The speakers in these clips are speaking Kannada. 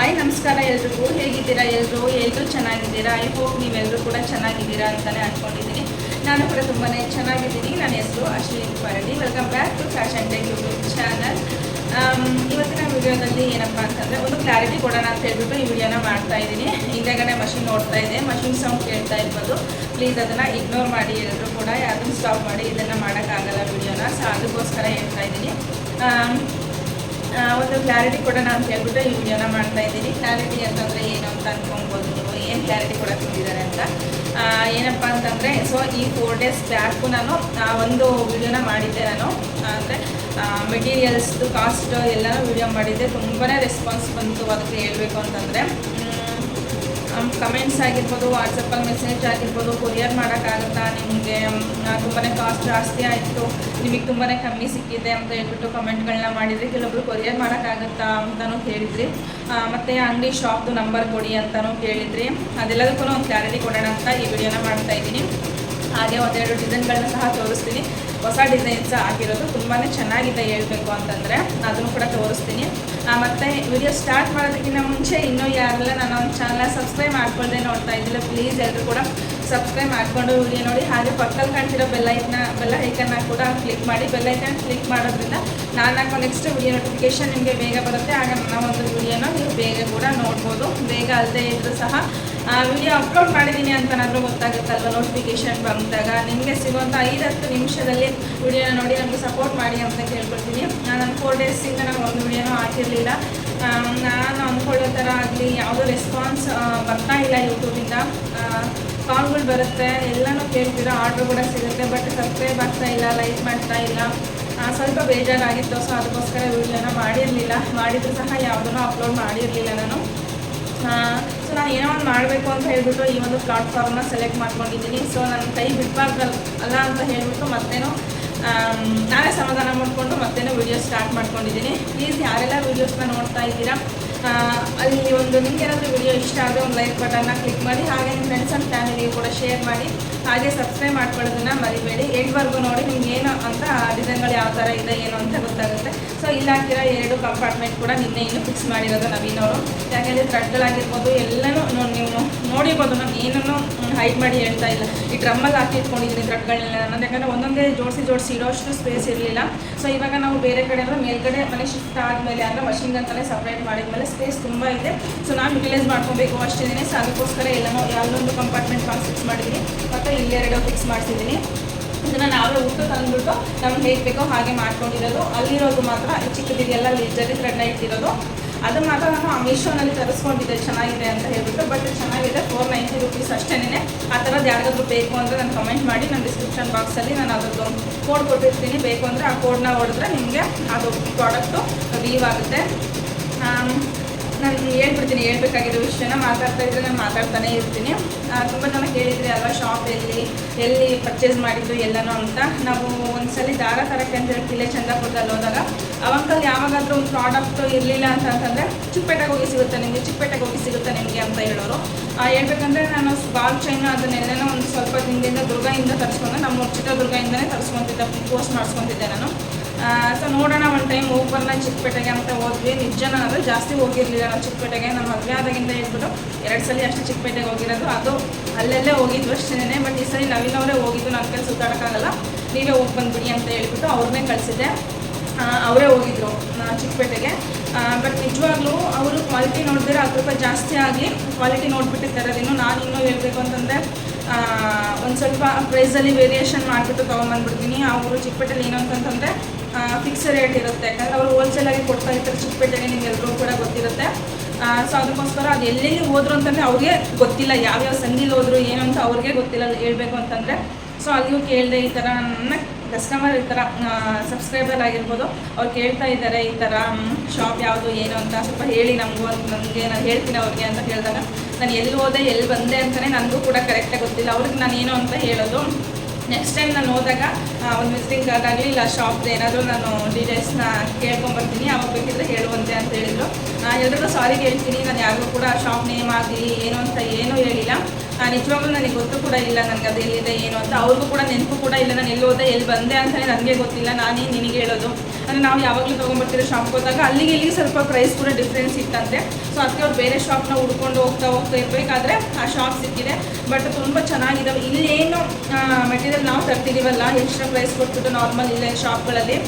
ಹಾಯ್, ನಮಸ್ಕಾರ ಎಲ್ರಿಗೂ. ಹೇಗಿದ್ದೀರಾ ಎಲ್ಲರೂ ಎಲ್ಲರೂ ಚೆನ್ನಾಗಿದ್ದೀರಾ? ಐ ಹೋಪ್ ನೀವೆಲ್ಲರೂ ಕೂಡ ಚೆನ್ನಾಗಿದ್ದೀರಾ ಅಂತಲೇ ಅಂದ್ಕೊಂಡಿದ್ದೀನಿ ನಾನು ಕೂಡ ತುಂಬಾ ಚೆನ್ನಾಗಿದ್ದೀನಿ. ನನ್ನ ಹೆಸರು Ashwini Paradi welcome back to fashion tech YouTube channel ಇವತ್ತಿನ ವಿಡಿಯೋದಲ್ಲಿ ಏನಪ್ಪ ಅಂತಂದರೆ ಒಂದು ಕ್ಲಾರಿಟಿ ಕೊಡೋಣ ಅಂತ ಹೇಳ್ಬಿಟ್ಟು ಈ ವಿಡಿಯೋನ ಮಾಡ್ತಾ ಇದ್ದೀನಿ. ಹಿಂದೆಗಡೆ ಮಷಿನ್ ನೋಡ್ತಾ ಇದೆ. ಮಷಿನ್ ಸೌಂಡ್ ಕೇಳ್ತಾ ಇರ್ಬೋದು. ಪ್ಲೀಸ್ ಅದನ್ನು ಇಗ್ನೋರ್ ಮಾಡಿ ಎಲ್ಲರೂ ಕೂಡ ಯಾರನ್ನೂ ಸ್ಟಾಪ್ ಮಾಡಿ ಇದನ್ನು ಮಾಡೋಕ್ಕಾಗಲ್ಲ ವಿಡಿಯೋನ. ಸೊ ಅದಕ್ಕೋಸ್ಕರ ಹೇಳ್ತಾ ಇದ್ದೀನಿ. ಒಂದು ಕ್ಲಾರಿಟಿ ಕೊಡೋಣ ಅಂತ ಹೇಳ್ಬಿಟ್ಟು ಈ ವಿಡಿಯೋನ ಮಾಡ್ತಾ ಇದ್ದೀನಿ. ಕ್ಲಾರಿಟಿ ಅಂತಂದರೆ ಏನು ಅಂತ ಅನ್ಕೊಬೋದು ನೀವು? ಏನು ಕ್ಲಾರಿಟಿ ಕೊಡೋಕೆ ಬಂದಿದ್ದಾರೆ ಅಂತ ಏನಪ್ಪ ಅಂತಂದರೆ ಸೊ ಈ ಫೋರ್ ಡೇಸ್ ಬ್ಯಾಕು ನಾನು ಒಂದು ವಿಡಿಯೋನ ಮಾಡಿದ್ದೆ ನಾನು. ಅಂದರೆ ಮೆಟೀರಿಯಲ್ಸ್ದು ಕಾಸ್ಟ್ ಎಲ್ಲನೂ ವಿಡಿಯೋ ಮಾಡಿದ್ದೆ. ತುಂಬಾ ರೆಸ್ಪಾನ್ಸ್ ಬಂತು ಅದಕ್ಕೆ ಹೇಳಬೇಕು ಅಂತಂದರೆ. ಕಮೆಂಟ್ಸ್ ಆಗಿರ್ಬೋದು ವಾಟ್ಸಪ್ಪಲ್ಲಿ ಮೆಸೇಜ್ ಆಗಿರ್ಬೋದು ಕೊರಿಯರ್ ಮಾಡೋಕ್ಕಾಗುತ್ತಾ ನಿಮಗೆ? ತುಂಬಾ ಕಾಸ್ಟ್ ಜಾಸ್ತಿ ಆಯಿತು. ನಿಮಗೆ ತುಂಬಾ ಕಮ್ಮಿ ಸಿಕ್ಕಿದೆ ಅಂತ ಹೇಳ್ಬಿಟ್ಟು ಕಮೆಂಟ್ಗಳನ್ನ ಮಾಡಿದ್ರಿ. ಕೆಲವೊಬ್ರು ಕೊರಿಯರ್ ಮಾಡೋಕ್ಕಾಗುತ್ತಾ ಅಂತಲೂ ಕೇಳಿದ್ರಿ ಮತ್ತು ಅಂಗಡಿ ಶಾಪ್ದು ನಂಬರ್ ಕೊಡಿ ಅಂತಲೂ ಕೇಳಿದ್ರಿ ಅದೆಲ್ಲದಕ್ಕೂ ಒಂದು ಕ್ಲಾರಿಟಿ ಕೊಡೋಣ ಅಂತ ಈ ವಿಡಿಯೋನ ಮಾಡ್ತಾ ಇದ್ದೀನಿ. ಹಾಗೆ ಒಂದೆರಡು ಡಿಸೈನ್ಗಳನ್ನ ಸಹ ತೋರಿಸ್ತೀನಿ. ಹೊಸ ಡಿಸೈನ್ಸ್ ಆಗಿರೋದು ತುಂಬಾ ಚೆನ್ನಾಗಿದೆ ಹೇಳಬೇಕು ಅಂತಂದರೆ, ಅದನ್ನು ಕೂಡ ತೋರಿಸ್ತೀನಿ. ಮತ್ತೆ ವಿಡಿಯೋ ಸ್ಟಾರ್ಟ್ ಮಾಡೋದಕ್ಕಿಂತ ಮುಂಚೆ ಇನ್ನೂ ಯಾರೆಲ್ಲ ನಾನು ಒಂದು ಚಾನಲ್ ಸಬ್ಸ್ಕ್ರೈಬ್ ಮಾಡ್ಕೊಳ್ಳದೆ ನೋಡ್ತಾ ಇದ್ದಿಲ್ಲ ಪ್ಲೀಸ್ ಎಲ್ಲರೂ ಕೂಡ ಸಬ್ಸ್ಕ್ರೈಬ್ ಮಾಡಿಕೊಂಡು ವಿಡಿಯೋ ನೋಡಿ. ಹಾಗೆ ಪಕ್ಕದಲ್ಲಿ ಕಾಣ್ತಿರೋ ಬೆಲ್ಲೈಕನ್ನ ಬೆಲ್ಲ ಐಕನ್ನ ಕೂಡ ಕ್ಲಿಕ್ ಮಾಡಿ. ಬೆಲ್ಲೈಕನ್ ಕ್ಲಿಕ್ ಮಾಡೋದ್ರಿಂದ ನಾನು ಹಾಕೋ ನೆಕ್ಸ್ಟ್ ವಿಡಿಯೋ ನೋಟಿಫಿಕೇಶನ್ ನಿಮಗೆ ಬೇಗ ಬರುತ್ತೆ. ಆಗ ನನ್ನ ಒಂದು ವಿಡಿಯೋನ ನೀವು ಬೇಗ ಕೂಡ ನೋಡ್ಬೋದು. ಬೇಗ ಅಲ್ಲದೆ ಇದ್ದರೂ ಸಹ ವಿಡಿಯೋ ಅಪ್ಲೋಡ್ ಮಾಡಿದ್ದೀನಿ ಅಂತನಾದರೂ ಗೊತ್ತಾಗುತ್ತಲ್ವ? ನೋಟಿಫಿಕೇಶನ್ ಬಂದಾಗ ನಿಮಗೆ ಸಿಗುವಂಥ ಐದು ಹತ್ತು ನಿಮಿಷದಲ್ಲಿ ವಿಡಿಯೋನ ನೋಡಿ ನಮಗೆ ಸಪೋರ್ಟ್ ಮಾಡಿ ಅಂತ ಕೇಳ್ಕೊಳ್ತೀನಿ. ನಾನು ಫೋರ್ ಡೇಸಿಂದ ನಾನು ಒಂದು ವಿಡಿಯೋನೂ ಹಾಕಿರಲಿಲ್ಲ. ನಾನು ಅಂದ್ಕೊಳ್ಳೋ ಥರ ಆಗಲಿ, ಯಾವುದೋ ರೆಸ್ಪಾನ್ಸ್ ಬರ್ತಾ ಇಲ್ಲ ಯೂಟ್ಯೂಬಿಂದ ಕಾಲ್ಗಳು ಬರುತ್ತೆ, ಎಲ್ಲನೂ ಕೇಳ್ತೀರಾ ಆರ್ಡ್ರ್ ಕೂಡ ಸಿಗುತ್ತೆ ಬಟ್ ಸಬ್ಸ್ಕ್ರೈಬ್ ಆಗ್ತಾ ಇಲ್ಲ ಲೈಕ್ ಮಾಡ್ತಾ ಇಲ್ಲ. ಸ್ವಲ್ಪ ಬೇಜಾರಾಗಿತ್ತು ಸೊ ಅದಕ್ಕೋಸ್ಕರ ವಿಡಿಯೋನ ಮಾಡಿರಲಿಲ್ಲ. ಮಾಡಿದರೂ ಸಹ ಯಾವುದನ್ನು ಅಪ್ಲೋಡ್ ಮಾಡಿರಲಿಲ್ಲ ನಾನು. ಸೊ ನಾನು ಏನೋ ಒಂದು ಮಾಡಬೇಕು ಅಂತ ಹೇಳಿಬಿಟ್ಟು ಈ ಒಂದು ಪ್ಲಾಟ್ಫಾರ್ಮ್ನ ಸೆಲೆಕ್ಟ್ ಮಾಡ್ಕೊಂಡಿದ್ದೀನಿ. ಸೊ ನನ್ನ ಕೈ ಬಿಡಬಾರ್ದಲ್ಲ ಅಲ್ಲ ಅಂತ ಹೇಳಿಬಿಟ್ಟು ಮತ್ತೇನೋ ನಾನೇ ಸಮಾಧಾನ ಮಾಡಿಕೊಂಡು ಮತ್ತೆ ವಿಡಿಯೋ ಸ್ಟಾರ್ಟ್ ಮಾಡ್ಕೊಂಡಿದ್ದೀನಿ. ಪ್ಲೀಸ್ ಯಾರೆಲ್ಲ ವೀಡಿಯೋಸ್ನ ನೋಡ್ತಾ ಇದ್ದೀರಾ ಅಲ್ಲಿ ಒಂದು ನಿಮ್ಗೆ ಏನಾದರೂ ವಿಡಿಯೋ ಇಷ್ಟ ಆದರೆ ಒಂದು ಲೈಕ್ ಬಟನ್ನ ಕ್ಲಿಕ್ ಮಾಡಿ, ಹಾಗೆ ನಿಮ್ಮ ಫ್ರೆಂಡ್ಸ್ ಆ್ಯಂಡ್ ಫ್ಯಾಮಿಲಿಗೆ ಕೂಡ ಶೇರ್ ಮಾಡಿ. ಹಾಗೆ ಸಬ್ಸ್ಕ್ರೈಬ್ ಮಾಡ್ಕೊಳ್ಳೋದನ್ನ ಮರಿಬೇಡಿ. ಎಂಡ್ವರೆಗೂ ನೋಡಿ ನಿಮ್ಗೆ ಏನು ಅಂತ ಡಿಸೈನ್ಗಳು ಯಾವ ಥರ ಇದೆ, ಏನು ಅಂತ ಗೊತ್ತಾಗುತ್ತೆ. ಸೊ ಇಲ್ಲಿ ಹಾಕಿರೋ ಎರಡು ಕಂಪಾರ್ಟ್ಮೆಂಟ್ ಕೂಡ ನಿನ್ನೆ ಇನ್ನೂ ಫಿಕ್ಸ್ ಮಾಡಿರೋದು ನವೀನವರು. ಯಾಕೆಂದರೆ ಥ್ರೆಡ್ಗಳಾಗಿರ್ಬೋದು ಎಲ್ಲನೂ ನೋಡಿ ನೀವು ನೋಡಿರ್ಬೋದು, ನಾನು ಏನನ್ನು ಹೈಡ್ ಮಾಡಿ ಹೇಳ್ತಾ ಇಲ್ಲ. ಈ ಡ್ರಮ್ಮಲ್ಲಿ ಹಾಕಿ ಇಟ್ಕೊಂಡಿದ್ದೀನಿ ಥ್ರೆಡ್ಗಳನ್ನೆಲ್ಲ ನಾನು. ಯಾಕಂದರೆ ಒಂದೊಂದೇ ಜೋಡಿಸಿ ಜೋಡಿಸಿ ಇಡೋಷ್ಟು ಸ್ಪೇಸ್ ಇರಲಿಲ್ಲ. ಸೊ ಇವಾಗ ನಾವು ಬೇರೆ ಕಡೆ ಅಂದರೆ ಮೇಲ್ಗಡೆ ಮನೆ ಶಿಫ್ಟ್ ಆದಮೇಲೆ ಅಂದರೆ ಮಷಿನ್ ಅಂತಲೇ ಸಪ್ರೇಟ್ ಮಾಡಿದ್ಮೇಲೆ ಸ್ಪೇಸ್ ತುಂಬ ಇದೆ. ಸೊ ನಾನು ಯುಟಿಲೈಸ್ ಮಾಡ್ಕೊಬೇಕು ಅಷ್ಟೇ ಸೊ ಅದಕ್ಕೋಸ್ಕರ ಎಲ್ಲನೂ ಯಾವುದೊಂದು ಕಂಪಾರ್ಟ್ಮೆಂಟ್ ಫಿಕ್ಸ್ ಮಾಡಿದ್ದೀನಿ. ಮತ್ತು ಇಲ್ಲೆರಡು ಫಿಕ್ಸ್ ಮಾಡ್ತಿದ್ದೀನಿ ಇದನ್ನು ನಾವೇ ಊಟ ತಂದ್ಬಿಟ್ಟು ನಮ್ಗೆ ಹೇಗೆ ಬೇಕೋ ಹಾಗೆ ಮಾಡ್ಕೊಂಡಿರೋದು. ಅಲ್ಲಿರೋದು ಮಾತ್ರ ಚಿಕ್ಕದಿಗೆಲ್ಲ ಜರಿ ಥ್ರೆಡ್ನ ಇಟ್ಟಿರೋದು. ಅದು ಮಾತ್ರ ನಾನು ಮೀಶೋನಲ್ಲಿ ತರಿಸ್ಕೊಂಡಿದ್ದೆ, ಚೆನ್ನಾಗಿದೆ ಅಂತ ಹೇಳ್ಬಿಟ್ಟು ಬಟ್ ಚೆನ್ನಾಗಿದೆ ಫೋರ್ ನೈಂಟಿ ರುಪೀಸ್ ಅಷ್ಟೇನೆ ಆ ಥರದ್ದು ಯಾರಿಗಾದ್ರೂ ಬೇಕು ಅಂದರೆ ನಾನು ಕಮೆಂಟ್ ಮಾಡಿ ನನ್ನ ಡಿಸ್ಕ್ರಿಪ್ಷನ್ ಬಾಕ್ಸಲ್ಲಿ ನಾನು ಅದ್ರದ್ದು ಕೋಡ್ ಕೊಟ್ಟಿರ್ತೀನಿ. ಬೇಕು ಅಂದರೆ ಆ ಕೋಡ್ನ ಹೊಡೆದ್ರೆ ನಿಮಗೆ ಅದು ಪ್ರಾಡಕ್ಟು ಲೀವ್ ಆಗುತ್ತೆ. ನಾನು ಹೇಳ್ಬಿಡ್ತೀನಿ, ಹೇಳ್ಬೇಕಾಗಿರೋ ವಿಷಯನ ಮಾತಾಡ್ತಾ ಇದ್ರೆ ನಾನು ಮಾತಾಡ್ತಾನೆ ಇರ್ತೀನಿ. ತುಂಬ ಜನ ಕೇಳಿದ್ರಿ, ಅಲ್ವಾ ಶಾಪ್ ಎಲ್ಲಿ ಎಲ್ಲಿ ಪರ್ಚೇಸ್ ಮಾಡಿದ್ದು ಎಲ್ಲನೂ ಅಂತ. ನಾವು ಒಂದ್ಸಲಿ ದಾರ ತರಕ್ಕೆ ಅಂತ ಹೇಳಿ ಕಿಲೆ ಚಂದಾಪುರದಲ್ಲಿ ಹೋದಾಗ, ಅವಂಕಲ್ ಯಾವಾಗಾದರೂ ಒಂದು ಪ್ರಾಡಕ್ಟ್ ಇರಲಿಲ್ಲ ಅಂತ ಅಂತಂದರೆ ಚಿಕ್ಕಪೇಟೆಗೆ ಹೋಗಿ ಸಿಗುತ್ತೆ ನಿಮಗೆ, ಚಿಕ್ಕಪೇಟೆಗೆ ಹೋಗಿ ಸಿಗುತ್ತೆ ನಿಮಗೆ ಅಂತ ಹೇಳೋರು. ಹೇಳ್ಬೇಕಂದ್ರೆ ನಾನು ಬಾಲ್ ಚೈನ್ ಅದನ್ನೆಲ್ಲನೂ ಒಂದು ಸ್ವಲ್ಪ ದಿನದಿಂದ ದುರ್ಗಾಯಿಂದ ತರಿಸ್ಕೊಂಡು, ನಮ್ಮ ಚಿತ್ರದುರ್ಗದಿಂದನೇ ತರಿಸ್ಕೊತಿದ್ದೆ ಪೋಸ್ಟ್ ಮಾಡಿಸ್ಕೊತಿದ್ದೆ ನಾನು. ಸೊ ನೋಡೋಣ ಒಂದು ಟೈಮ್ ಹೋಗಿ ಬರೋಣ ಚಿಕ್ಕಪೇಟೆಗೆ ಅಂತ ಹೋದ್ವಿ. ನಿಜ ನಾನು ಅಂದರೆ ಜಾಸ್ತಿ ಹೋಗಿರಲಿಲ್ಲ ನಾವು ಚಿಕ್ಕಪೇಟೆಗೆ. ನಮ್ಮ ಮದುವೆ ಆದಾಗಿಂದ ಹೇಳ್ಬಿಟ್ಟು ಎರಡು ಸಲ ಅಷ್ಟು ಚಿಕ್ಕಪೇಟೆಗೆ ಹೋಗಿರೋದು. ಅದು ಅಲ್ಲೆಲ್ಲೇ ಹೋಗಿದ್ವು ಅಷ್ಟೇನೆ ಬಟ್ ಈ ಸರಿ ನವೀನವರೇ ಹೋಗಿದ್ದು ನನ್ನ ಕೈಲಿ ಸುತ್ತಾಡೋಕ್ಕಾಗಲ್ಲ. ನೀವೇ ಹೋಗಿ ಬಂದ್ಬಿಡಿ ಅಂತ ಹೇಳ್ಬಿಟ್ಟು ಅವ್ರನ್ನೇ ಕಳಿಸಿದ್ದೆ. ಅವರೇ ಹೋಗಿದ್ರು ಚಿಕ್ಕಪೇಟೆಗೆ. ಬಟ್ ನಿಜವಾಗ್ಲೂ ಅವರು ಕ್ವಾಲಿಟಿ ನೋಡಿದ್ರೆ ಹತ್ತು ರೂಪಾಯಿ ಜಾಸ್ತಿ ಆಗಿ ಕ್ವಾಲಿಟಿ ನೋಡಿಬಿಟ್ಟು ತರೋದೇನು ನಾನು ಇನ್ನೂ ಹೇಳಬೇಕು ಅಂತಂದರೆ ಒಂದು ಸ್ವಲ್ಪ ಪ್ರೈಸಲ್ಲಿ ವೇರಿಯೇಷನ್ ಮಾಡಿಬಿಟ್ಟು ತೊಗೊಂಬಂದ್ಬಿಡ್ತೀನಿ. ಅವರು ಚಿಕ್ಕಪೇಟೆಲಿ ಏನು ಅಂತಂತಂದರೆ ಫಿಕ್ಸ್ ರೇಟ್ ಇರುತ್ತೆ. ಯಾಕಂದರೆ ಅವರು ಹೋಲ್ಸೇಲಾಗಿ ಕೊಡ್ತಾ ಇರ್ತಾರೆ. ಚಿಕ್ಕಪೇಟೆಗೆ ಎಲ್ಲರೂ ಕೂಡ ಗೊತ್ತಿರುತ್ತೆ. ಸೊ ಅದಕ್ಕೋಸ್ಕರ ಅದು ಎಲ್ಲೆಲ್ಲಿ ಹೋದ್ರು ಅಂತಂದರೆ ಅವ್ರಿಗೆ ಗೊತ್ತಿಲ್ಲ. ಯಾವ್ಯಾವ ಸಂದಿಲಿ ಹೋದ್ರು, ಏನು ಅಂತ ಅವ್ರಿಗೆ ಗೊತ್ತಿಲ್ಲ ಹೇಳಬೇಕು ಅಂತಂದರೆ ಸೊ ಅಲ್ಲಿಯೂ ಕೇಳಿದೆ ಈ ಥರ ನನ್ನ ಕಸ್ಟಮರ್ ಈ ಥರ ಸಬ್ಸ್ಕ್ರೈಬರ್ ಆಗಿರ್ಬೋದು. ಅವ್ರು ಕೇಳ್ತಾ ಇದ್ದಾರೆ ಈ ಥರ ಶಾಪ್ ಯಾವುದು, ಏನು ಅಂತ ಸ್ವಲ್ಪ ಹೇಳಿ ನಮಗೂ ಅಂತ ನನಗೆ ನಾನು ಹೇಳ್ತೀನಿ ಅವ್ರಿಗೆ ಅಂತ ಹೇಳಿದಾಗ ನಾನು ಎಲ್ಲಿ ಹೋದೆ, ಎಲ್ಲಿ ಬಂದೆ ಅಂತಲೇ ನನಗೂ ಕೂಡ ಕರೆಕ್ಟಾಗಿ ಗೊತ್ತಿಲ್ಲ. ಅವ್ರಿಗೆ ನಾನು ಏನು ಅಂತ ಹೇಳೋದು ನೆಕ್ಸ್ಟ್ ಟೈಮ್ ನಾನು ಹೋದಾಗ ಒಂದು ವಿಸಿಟಿಂಗ್ ಕಾರ್ಡ್ ಆಗಲಿ ಇಲ್ಲ ಶಾಪ್ದು ಏನಾದರೂ ನಾನು ಡೀಟೇಲ್ಸ್ನ ಕೇಳ್ಕೊಂಬರ್ತೀನಿ ಅವಾಗ ಬೇಕಿದ್ರೆ ಹೇಳುವಂತೆ ಅಂತ ಹೇಳಿದರು. ಎಲ್ರಿಗೂ ಸಾರಿ ಹೇಳ್ತೀನಿ ನಾನು ಯಾರಿಗೂ ಕೂಡ ಶಾಪ್ ನೇಮ್ ಆಗಲಿ, ಏನು ಅಂತ ಏನೂ ಹೇಳಿಲ್ಲ. ನಿಜವಾಗ್ಲೂ ನನಗೆ ಗೊತ್ತು ಕೂಡ ಇಲ್ಲ ನನಗೆ ಅದು ಎಲ್ಲಿದೆ, ಏನು ಅಂತ. ಅವ್ರಿಗೂ ಕೂಡ ನೆನಪು ಕೂಡ ಇಲ್ಲ, ನಾನು ಎಲ್ಲಿ ಹೋದೆ, ಎಲ್ಲಿ ಬಂದೆ ಅಂತಲೇ ನನಗೆ ಗೊತ್ತಿಲ್ಲ. ನಾನೇ ನಿನಗೆ ಹೇಳೋದು? ಅಂದರೆ ನಾವು ಯಾವಾಗಲೂ ತೊಗೊಂಬರ್ತೀರೋ ಶಾಪ್ಗೆ ಹೋದಾಗ ಅಲ್ಲಿಗೆ ಇಲ್ಲಿಗೆ ಸ್ವಲ್ಪ ಪ್ರೈಸ್ ಕೂಡ ಡಿಫ್ರೆನ್ಸ್ ಇತ್ತಂತೆ. ಸೊ ಅದಕ್ಕೆ ಅವ್ರು ಬೇರೆ ಶಾಪ್ನ ಹುಡ್ಕೊಂಡು ಹೋಗ್ತಾ ಹೋಗ್ತಾ ಇರಬೇಕಾದ್ರೆ ಆ ಶಾಪ್ ಸಿಕ್ಕಿದೆ. ಬಟ್ ತುಂಬ ಚೆನ್ನಾಗಿದ್ದಾವೆ ಇಲ್ಲೇನು ಮೆಟೀರಿಯಲ್ ನಾವು ತರ್ತಿದ್ದೀವಲ್ಲ ಎಕ್ಸ್ಟ್ರಾ ಪ್ರೈಸ್ ಕೊಟ್ಬಿಟ್ಟು ನಾರ್ಮಲ್ ಇಲ್ಲೇ ಶಾಪ್ಗಳಲ್ಲಿ